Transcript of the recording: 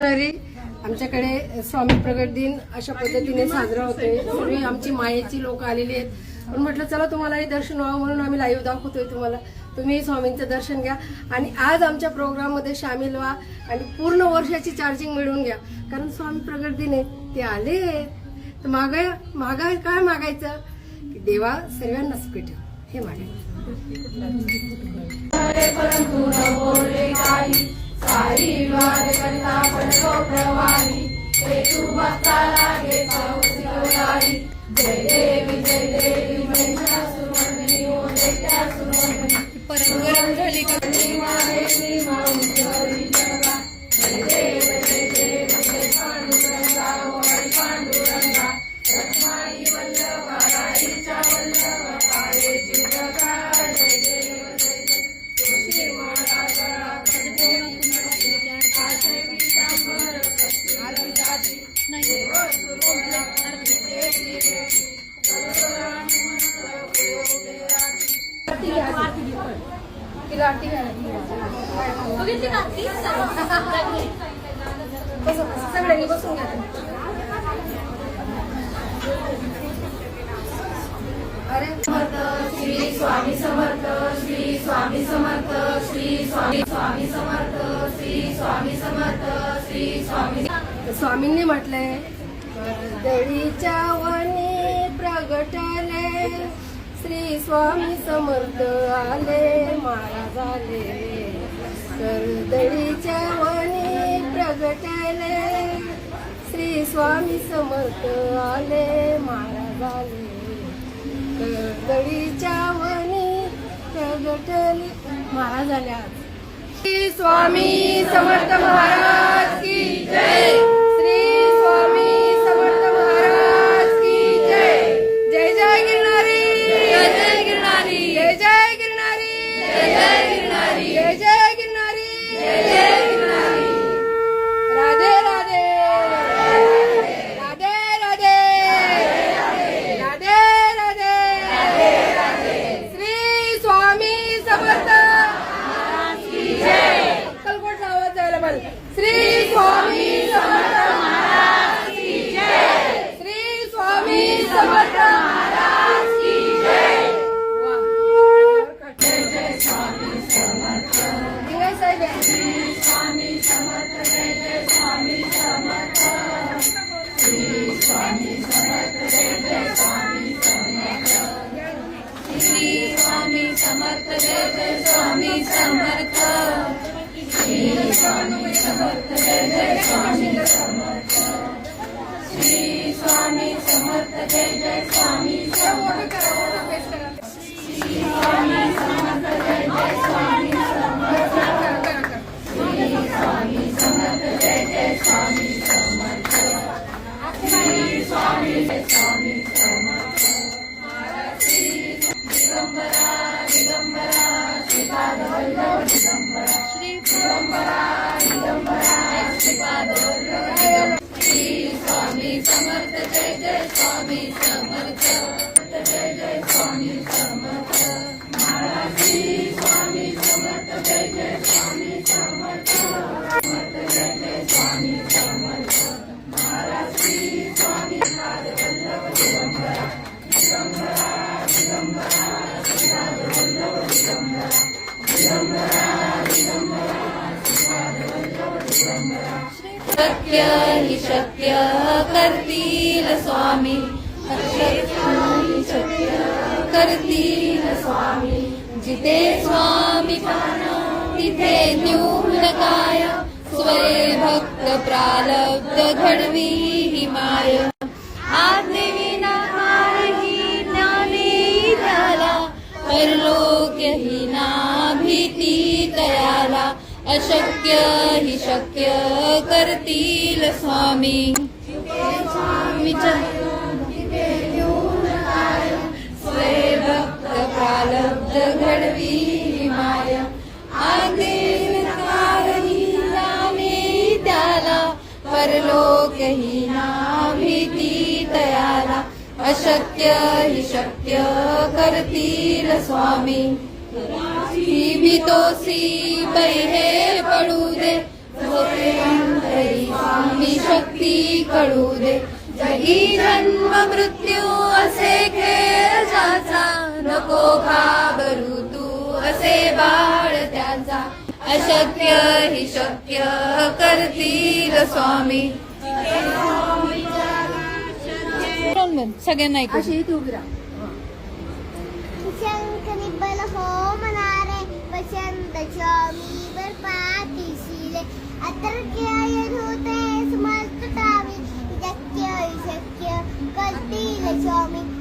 तरी आमच्याकडे स्वामी प्रगट दिन अशा पद्धतीने साजरा होतोय. पूर्वी आमची मायेची लोक आलेली आहेत. पण म्हटलं चला तुम्हालाही दर्शन व्हावं म्हणून आम्ही लाईव्ह दाखवतोय तुम्हाला. तुम्ही स्वामींचं दर्शन घ्या. आणि आज आमच्या प्रोग्राममध्ये सामील व्हा आणि पूर्ण वर्षाची चार्जिंग मिळवून घ्या. कारण स्वामी प्रगट दिन आहे ते आले तर मागाय मागाय काय मागायचं? की देवा सर्वांनाच सुखी हे मागायचं तिला आरती सगळ्यांनी बसून घ्या अरे. समर्थ श्री स्वामी समर्थ श्री स्वामी समर्थ श्री स्वामी स्वामी समर्थ श्री स्वामी समर्थ श्री स्वामी स्वामींनी म्हटलंय वनी प्रगटले श्री स्वामी समर्थ आले महाराज आले कर्दळीच्या वनी प्रगटले. श्री स्वामी समर्थ आले महाराज आले कर्दळीच्या वनी प्रगटले. महाराज आले श्री स्वामी समर्थ महाराज की जय. जय जय गिरणारी राधे राधे. राधे राधे. राधे राधे. श्री स्वामी समर्थ. आवाज जायला पाहिजे. श्री स्वामी समर्थ. श्री स्वामी समर्थ. समर्थ जय जय स्वामी समर्थ श्री स्वामी समर्थ जय जय स्वामी समर्थ श्री स्वामी समर्थ जय जय स्वामी समर्थ श्री स्वामी जय जय स्वामी समर्थ जय जय स्वामी समर्थ महाराज स्वामी समर्थ जय जय स्वामी समर्थ जय जय स्वामी समर्थ महाराज स्वामी पाद दिगंबरा दिगंबरा दिगंबरा दिगंबरा दिगंबरा दिगंबरा दिगंबरा शक्य शक्य करतील स्वामी. करतील स्वामी. जिथे स्वामी तिथे न्यून काय. स्वये भक्त प्रालब्ध घडवी ही माय. आज्ञेविना मारही ना भीती तयाला. अशक्य हि शक्य करतील स्वामी. स्वामीच्या स्वये भक्त घडवी माय त्याला परलोकही ना भीती तयाला अशक्य हि शक्य करतील स्वामी. ही भीतोसी बैहे पडू दे. तरी स्वामी शक्ती कळू दे जगी जन्म मृत्यू असे खेळ ज्याचा नको घाबरू तू असे बाळ त्याचा. अशक्य ही शक्य करतील स्वामी. सगळ्यांना ऐकू अशी राहा. शंकरी बल हो मनारे वसंत स्वामी